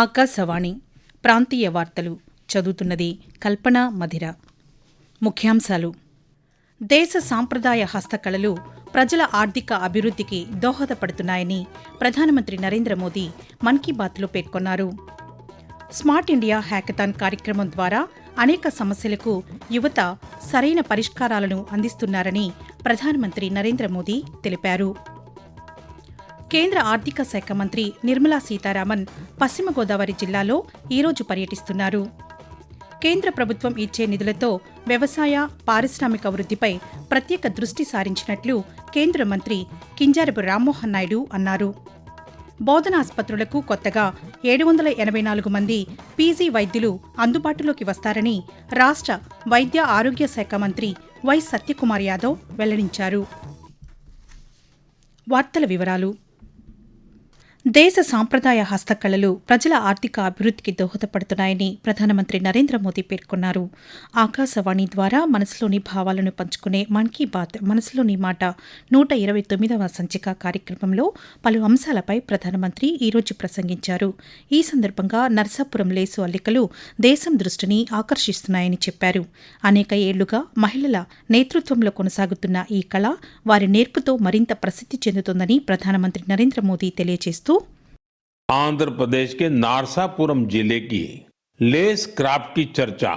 ఆకాశవాణి ప్రాంతీయ వార్తలు చదువుతున్నది కల్పన మధిర. ముఖ్యాంశాలు. దేశ సాంప్రదాయ హస్తకళలు ప్రజల ఆర్థిక అభివృద్ధికి దోహదపడుతున్నాయని ప్రధానమంత్రి నరేంద్ర మోదీ మన్ కీ బాత్లో పేర్కొన్నారు. స్మార్ట్ ఇండియా హ్యాకథాన్ కార్యక్రమం ద్వారా అనేక సమస్యలకు యువత సరైన పరిష్కారాలను అందిస్తున్నారని ప్రధానమంత్రి నరేంద్ర మోదీ తెలిపారు. కేంద్ర ఆర్థిక శాఖ మంత్రి నిర్మలా సీతారామన్ పశ్చిమ గోదావరి జిల్లాలో ఈరోజు పర్యటిస్తున్నారు. కేంద్ర ప్రభుత్వం ఇచ్చే నిధులతో వ్యవసాయ పారిశ్రామిక వృద్ధిపై ప్రత్యేక దృష్టి సారించినట్లు కేంద్ర మంత్రి కింజారపు రామ్మోహన్ నాయుడు అన్నారు. బోధనాసుపత్రులకు కొత్తగా ఏడు వందల ఎనభై నాలుగు మంది పీజీ వైద్యులు అందుబాటులోకి వస్తారని రాష్ట్ర వైద్య ఆరోగ్య శాఖ మంత్రి వై సత్యకుమార్ యాదవ్ వెల్లడించారు. వార్తల వివరాలు దేశ సాంప్రదాయ హస్తకళలు ప్రజల ఆర్థిక అభివృద్ధికి దోహదపడుతున్నాయని ప్రధానమంత్రి నరేంద్ర మోదీ పేర్కొన్నారు. ఆకాశవాణి ద్వారా మనసులోని భావాలను పంచుకునే మన్ కీ బాత్ మనసులోని మాట నూట ఇరవై తొమ్మిదవ సంచిక కార్యక్రమంలో పలు అంశాలపై ప్రధానమంత్రి ఈరోజు ప్రసంగించారు. ఈ సందర్భంగా నర్సాపురం లేసు అల్లికలు దేశం దృష్టిని ఆకర్షిస్తున్నాయని చెప్పారు. అనేక ఏళ్ళుగా మహిళల నేతృత్వంలో కొనసాగుతున్న ఈ కళ వారి నేర్పుతో మరింత ప్రసిద్ధి చెందుతోందని ప్రధానమంత్రి నరేంద్ర మోదీ తెలియజేస్తూ आंध्र प्रदेश के नारसापुरम ज़िले की लेस क्राफ्ट की चर्चा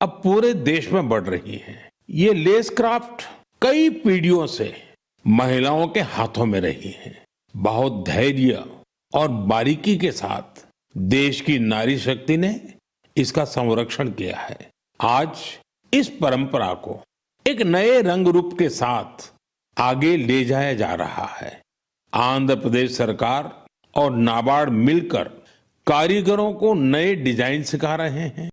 अब पूरे देश में बढ़ रही है। ये लेस क्राफ्ट कई पीढ़ियों से महिलाओं के हाथों में रही है। बहुत धैर्य और बारीकी के साथ देश की नारी शक्ति ने इसका संरक्षण किया है। आज इस परंपरा को एक नए रंग रूप के साथ आगे ले जाया जा रहा है। आंध्र प्रदेश सरकार और नाबार्ड मिलकर कारीगरों को नए डिजाइन सिखा रहे हैं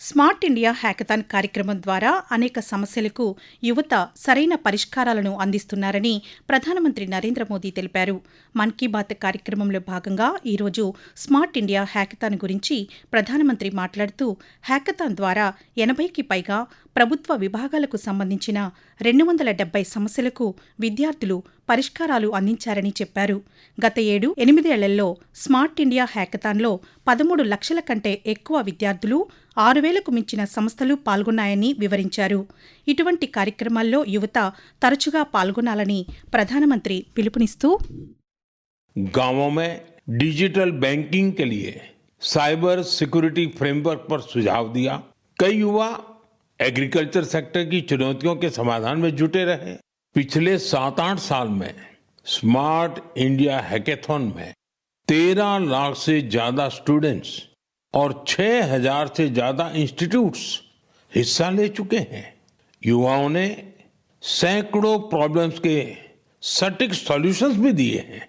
స్మార్ట్ ఇండియా హ్యాకథాన్ కార్యక్రమం ద్వారా అనేక సమస్యలకు యువత సరైన పరిష్కారాలను అందిస్తున్నారని ప్రధానమంత్రి నరేంద్ర మోదీ తెలిపారు మన్ కీ బాత్ కార్యక్రమంలో భాగంగా ఈరోజు స్మార్ట్ ఇండియా హ్యాకథాన్ గురించి ప్రధానమంత్రి మాట్లాడుతూ హ్యాకథాన్ ద్వారా ఎనభైకి పైగా ప్రభుత్వ విభాగాలకు సంబంధించిన రెండు వందల డెబ్బై సమస్యలకు విద్యార్థులు పరిష్కారాలు అందించారని చెప్పారు గత ఏడు ఎనిమిదేళ్లలో స్మార్ట్ ఇండియా హ్యాకథాన్లో పదమూడు లక్షల కంటే ఎక్కువ విద్యార్థులు ఆరు వేలకు మించిన సంస్థలు పాల్గొన్నాయని వివరించారు ఇటువంటి కార్యక్రమాల్లో యువత తరచుగా పాల్గొనాలని ప్రధానమంత్రి పిలుపునిస్తూ गांवों में डिजिटल बैंकिंग के लिए साइबर सिक्योरिटी फ्रेमवर्क पर सुझाव दिया कई युवा एग्रीकल्चर सेक्टर की चुनौतियों के समाधान में जुटे रहे पिछले सात आठ साल में स्मार्ट इंडिया हैकेथॉन में तेरह लाख से ज़्यादा स्टूडेंट्स और छह हज़ार से ज़्यादा इंस्टीट्यूट्स हिस्सा ले चुके हैं। युवाओं ने सैकड़ों प्रॉब्लम्स के सटीक सॉल्यूशंस भी दिए हैं।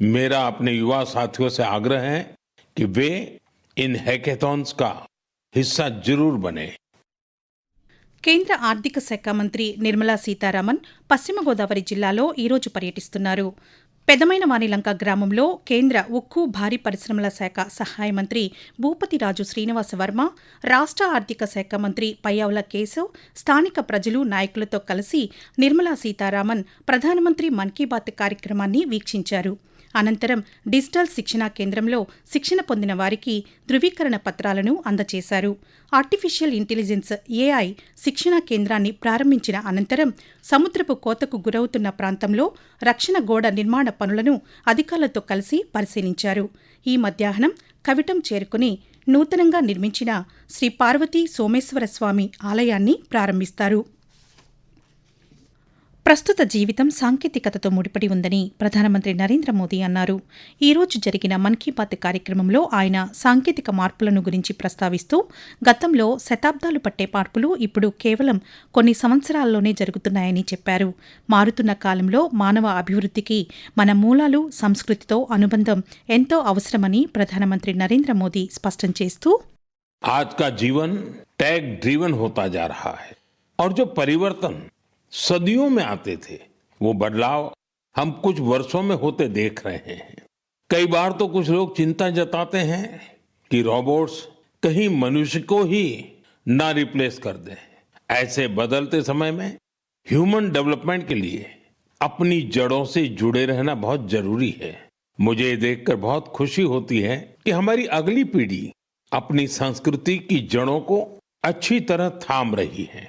मेरा अपने युवा साथियों से आग्रह है कि वे इन हैकेथॉन्स का हिस्सा ज़रूर बने। కేంద్ర ఆర్థిక శాఖ మంత్రి నిర్మలా సీతారామన్ పశ్చిమ గోదావరి జిల్లాలో ఈరోజు పర్యటిస్తున్నారు. పెదమైన వానిలంక గ్రామంలో కేంద్ర ఉక్కు భారీ పరిశ్రమల శాఖ సహాయ మంత్రి భూపతిరాజు శ్రీనివాస వర్మ రాష్ట్ర ఆర్థిక శాఖ మంత్రి పయ్యావుల కేశవ్ స్థానిక ప్రజలు నాయకులతో కలిసి నిర్మలా సీతారామన్ ప్రధానమంత్రి మన్ కీ బాత్ కార్యక్రమాన్ని వీక్షించారు. అనంతరం డిజిటల్ శిక్షణా కేంద్రంలో శిక్షణ పొందిన వారికి ధృవీకరణ పత్రాలను అందజేశారు ఆర్టిఫిషియల్ ఇంటెలిజెన్స్ ఏఐ శిక్షణా కేంద్రాన్ని ప్రారంభించిన అనంతరం సముద్రపు కోతకు గురవుతున్న ప్రాంతంలో రక్షణ గోడ నిర్మాణ పనులను అధికారులతో కలిసి పరిశీలించారు. ఈ మధ్యాహ్నం కవిటం చేరుకుని నూతనంగా నిర్మించిన శ్రీ పార్వతీ సోమేశ్వర స్వామి ఆలయాన్ని ప్రారంభిస్తారు. ప్రస్తుత జీవితం సాంకేతికతతో ముడిపడి ఉందని ప్రధానమంత్రి నరేంద్ర మోదీ అన్నారు ఈ రోజు జరిగిన మన్ కీ బాత్ కార్యక్రమంలో ఆయన సాంకేతిక మార్పులను గురించి ప్రస్తావిస్తూ గతంలో శతాబ్దాలు పట్టే మార్పులు ఇప్పుడు కేవలం కొన్ని సంవత్సరాల్లోనే జరుగుతున్నాయని చెప్పారు మారుతున్న కాలంలో మానవ అభివృద్ధికి మన మూలాలు సంస్కృతితో అనుబంధం ఎంతో అవసరమని ప్రధానమంత్రి నరేంద్ర మోదీ స్పష్టం చేస్తూ आज का जीवन टैग ड्रिवन होता जा रहा है और जो परिवर्तन सदियों में आते थे। वो बदलाव हम कुछ वर्षों में होते देख रहे हैं। कई बार तो कुछ लोग चिंता जताते हैं कि रोबोट्स कहीं मनुष्य को ही ना रिप्लेस कर दें। ऐसे बदलते समय में ह्यूमन डेवलपमेंट के लिए अपनी जड़ों से जुड़े रहना बहुत ज़रूरी है। मुझे देखकर बहुत खुशी होती है कि हमारी अगली पीढ़ी अपनी संस्कृति की जड़ों को अच्छी तरह थाम रही है।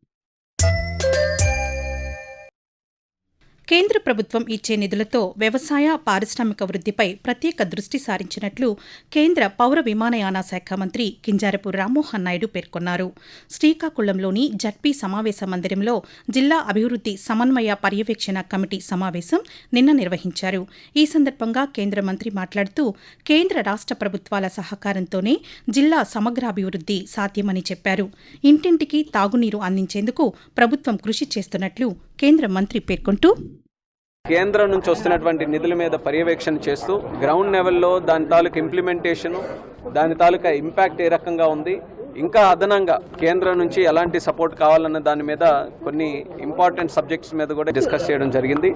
కేంద్ర ప్రభుత్వం ఇచ్చే నిధులతో వ్యవసాయ పారిశ్రామిక వృద్ధిపై ప్రత్యేక దృష్టి సారించినట్లు కేంద్ర పౌర విమానయాన శాఖ మంత్రి కింజారపు రామ్మోహన్ నాయుడు పేర్కొన్నారు. శ్రీకాకుళంలోని జడ్పీ సమావేశ మందిరంలో జిల్లా అభివృద్ది సమన్వయ పర్యవేక్షణ కమిటీ సమావేశం నిన్న నిర్వహించారు. ఈ సందర్భంగా కేంద్ర మంత్రి మాట్లాడుతూ కేంద్ర రాష్ట ప్రభుత్వాల సహకారంతోనే జిల్లా సమగ్రాభివృద్ది సాధ్యమని చెప్పారు. ఇంటింటికి తాగునీరు అందించేందుకు ప్రభుత్వం కృషి చేస్తున్నట్లు కేంద్ర మంత్రి పేర్కొంటూ కేంద్రం నుంచి వస్తున్నటువంటి నిధుల మీద పర్యవేక్షణ చేస్తూ గ్రౌండ్ లెవెల్లో దాని తాలూకా ఇంప్లిమెంటేషన్ దాని తాలూకా ఇంపాక్ట్ ఏ రకంగా ఉంది ఇంకా అదనంగా కేంద్రం నుంచి ఎలాంటి సపోర్ట్ కావాలన్న దాని మీద కొన్ని ఇంపార్టెంట్ సబ్జెక్ట్స్ మీద కూడా డిస్కస్ చేయడం జరిగింది.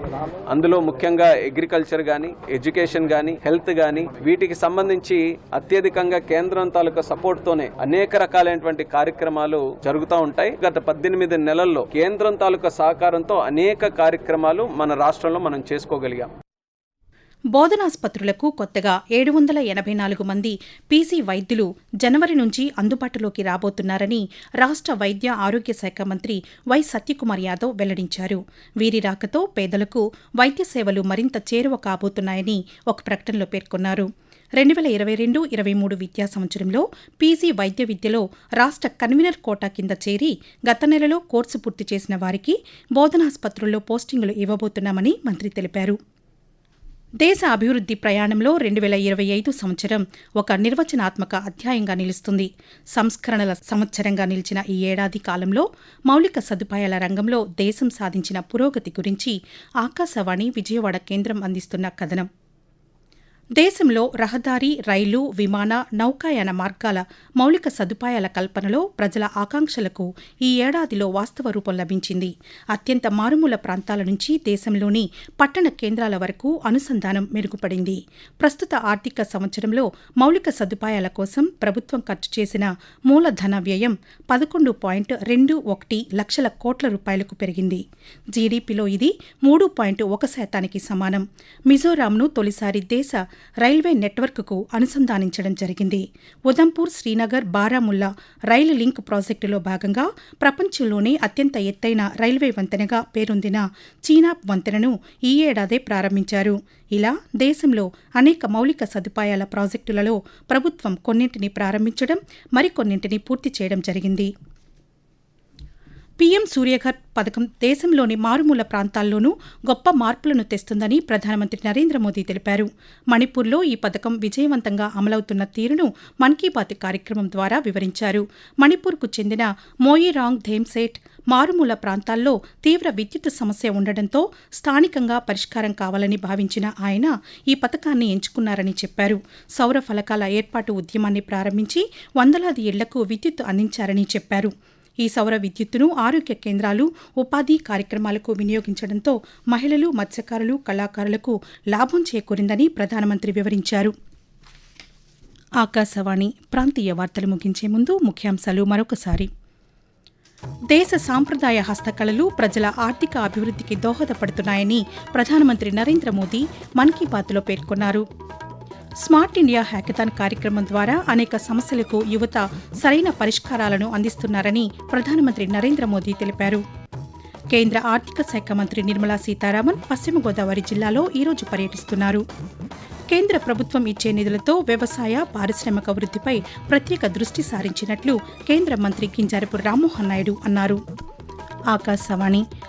అందులో ముఖ్యంగా అగ్రికల్చర్ కానీ ఎడ్యుకేషన్ కానీ హెల్త్ కానీ వీటికి సంబంధించి అత్యధికంగా కేంద్రం తాలూకా సపోర్ట్ తోనే అనేక రకాలైనటువంటి కార్యక్రమాలు జరుగుతూ ఉంటాయి. గత పద్దెనిమిది నెలల్లో కేంద్రం తాలూకా సహకారంతో అనేక కార్యక్రమాలు మన రాష్ట్రంలో మనం చేసుకోగలిగాం. బోధనాస్పత్రులకు కొత్తగా ఏడు వందల ఎనభై నాలుగు మంది పీసీ వైద్యులు జనవరి నుంచి అందుబాటులోకి రాబోతున్నారని రాష్ట్ర వైద్య ఆరోగ్య శాఖ మంత్రి వై సత్యకుమార్ యాదవ్ వెల్లడించారు. వీరి రాకతో పేదలకు వైద్య సేవలు మరింత చేరువ కాబోతున్నాయని ఒక ప్రకటనలో పేర్కొన్నారు. రెండు వేల ఇరవై రెండు ఇరవై మూడు విద్యా సంవత్సరంలో పీజీ వైద్య విద్యలో రాష్ట్ర కన్వీనర్ కోటా కింద చేరి గత నెలలో కోర్సు పూర్తి చేసిన వారికి బోధనాస్పత్రుల్లో పోస్టింగులు ఇవ్వబోతున్నామని మంత్రి తెలిపారు. దేశ అభివృద్ధి ప్రయాణంలో రెండు వేల ఇరవై ఐదు సంవత్సరం ఒక నిర్వచనాత్మక అధ్యాయంగా నిలుస్తుంది. సంస్కరణల సంవత్సరంగా నిలిచిన ఈ ఏడాది కాలంలో మౌలిక సదుపాయాల రంగంలో దేశం సాధించిన పురోగతి గురించి ఆకాశవాణి విజయవాడ కేంద్రం అందిస్తున్న కథనం. దేశంలో రహదారి రైలు విమాన నౌకాయాన మార్గాల మౌలిక సదుపాయాల కల్పనలో ప్రజల ఆకాంక్షలకు ఈ ఏడాదిలో వాస్తవ రూపం లభించింది. అత్యంత మారుమూల ప్రాంతాల నుంచి దేశంలోని పట్టణ కేంద్రాల వరకు అనుసంధానం మెరుగుపడింది. ప్రస్తుత ఆర్థిక సంవత్సరంలో మౌలిక సదుపాయాల కోసం ప్రభుత్వం ఖర్చు చేసిన మూలధన వ్యయం పదకొండు పాయింట్ రెండు ఒకటి లక్షల కోట్ల రూపాయలకు పెరిగింది. జీడీపీలో ఇది మూడు పాయింట్ ఒక శాతానికి సమానం. మిజోరాంను తొలిసారి దేశ రైల్వే నెట్వర్క్కు అనుసంధానించడం జరిగింది. ఉదంపూర్ శ్రీనగర్ బారాముల్లా రైలు లింక్ ప్రాజెక్టులో భాగంగా ప్రపంచంలోనే అత్యంత ఎత్తైన రైల్వే వంతెనగా పేరొందిన చీనాబ్ వంతెనను ఈ ఏడాదే ప్రారంభించారు. ఇలా దేశంలో అనేక మౌలిక సదుపాయాల ప్రాజెక్టులలో ప్రభుత్వం కొన్నింటిని ప్రారంభించడం మరికొన్నింటిని పూర్తి చేయడం జరిగింది. పీఎం సూర్యఘర్ పథకం దేశంలోని మారుమూల ప్రాంతాల్లోనూ గొప్ప మార్పులను తెస్తుందని ప్రధానమంత్రి నరేంద్ర మోదీ తెలిపారు. మణిపూర్లో ఈ పథకం విజయవంతంగా అమలవుతున్న తీరును మన్ కీ బాత్ కార్యక్రమం ద్వారా వివరించారు. మణిపూర్కు చెందిన మోయిరాంగ్ ధేమ్సేట్ మారుమూల ప్రాంతాల్లో తీవ్ర విద్యుత్ సమస్య ఉండడంతో స్థానికంగా పరిష్కారం కావాలని భావించిన ఆయన ఈ పథకాన్ని ఎంచుకున్నారని చెప్పారు. సౌర ఫలకాల ఏర్పాటు ఉద్యమాన్ని ప్రారంభించి వందలాది ఇళ్ళకు విద్యుత్ అందించారని చెప్పారు. ఈ సౌర విద్యుత్తును ఆరోగ్య కేంద్రాలు ఉపాధి కార్యక్రమాలకు వినియోగించడంతో మహిళలు మత్స్యకారులు కళాకారులకు లాభం చేకూరిందని ప్రధానమంత్రి వివరించారు. ఆకాశవాణి ప్రాంతీయ వార్తలు ముగించే ముందు ముఖ్యాంశాలు మరొకసారి. దేశ సాంప్రదాయ హస్తకళలు ప్రజల ఆర్థిక అభివృద్ధికి దోహదపడుతున్నాయని ప్రధానమంత్రి నరేంద్ర మోదీ మన్ కీ బాత్లో పేర్కొన్నారు. స్మార్ట్ ఇండియా హ్యాకథాన్ కార్యక్రమం ద్వారా అనేక సమస్యలకు యువత సరైన పరిష్కారాలను అందిస్తున్నారని ప్రధానమంత్రి నరేంద్ర మోదీ తెలిపారు. కేంద్ర ఆర్థిక శాఖ మంత్రి నిర్మలా సీతారామన్ పశ్చిమ గోదావరి జిల్లాలో ఈరోజు పర్యటిస్తున్నారు. కేంద్ర ప్రభుత్వం ఇచ్చే నిధులతో వ్యవసాయ పారిశ్రామిక వృద్ధిపై ప్రత్యేక దృష్టి సారించినట్లు కేంద్ర మంత్రి కింజారపు రామ్మోహన్ నాయుడు అన్నారు. ఆకాశవాణి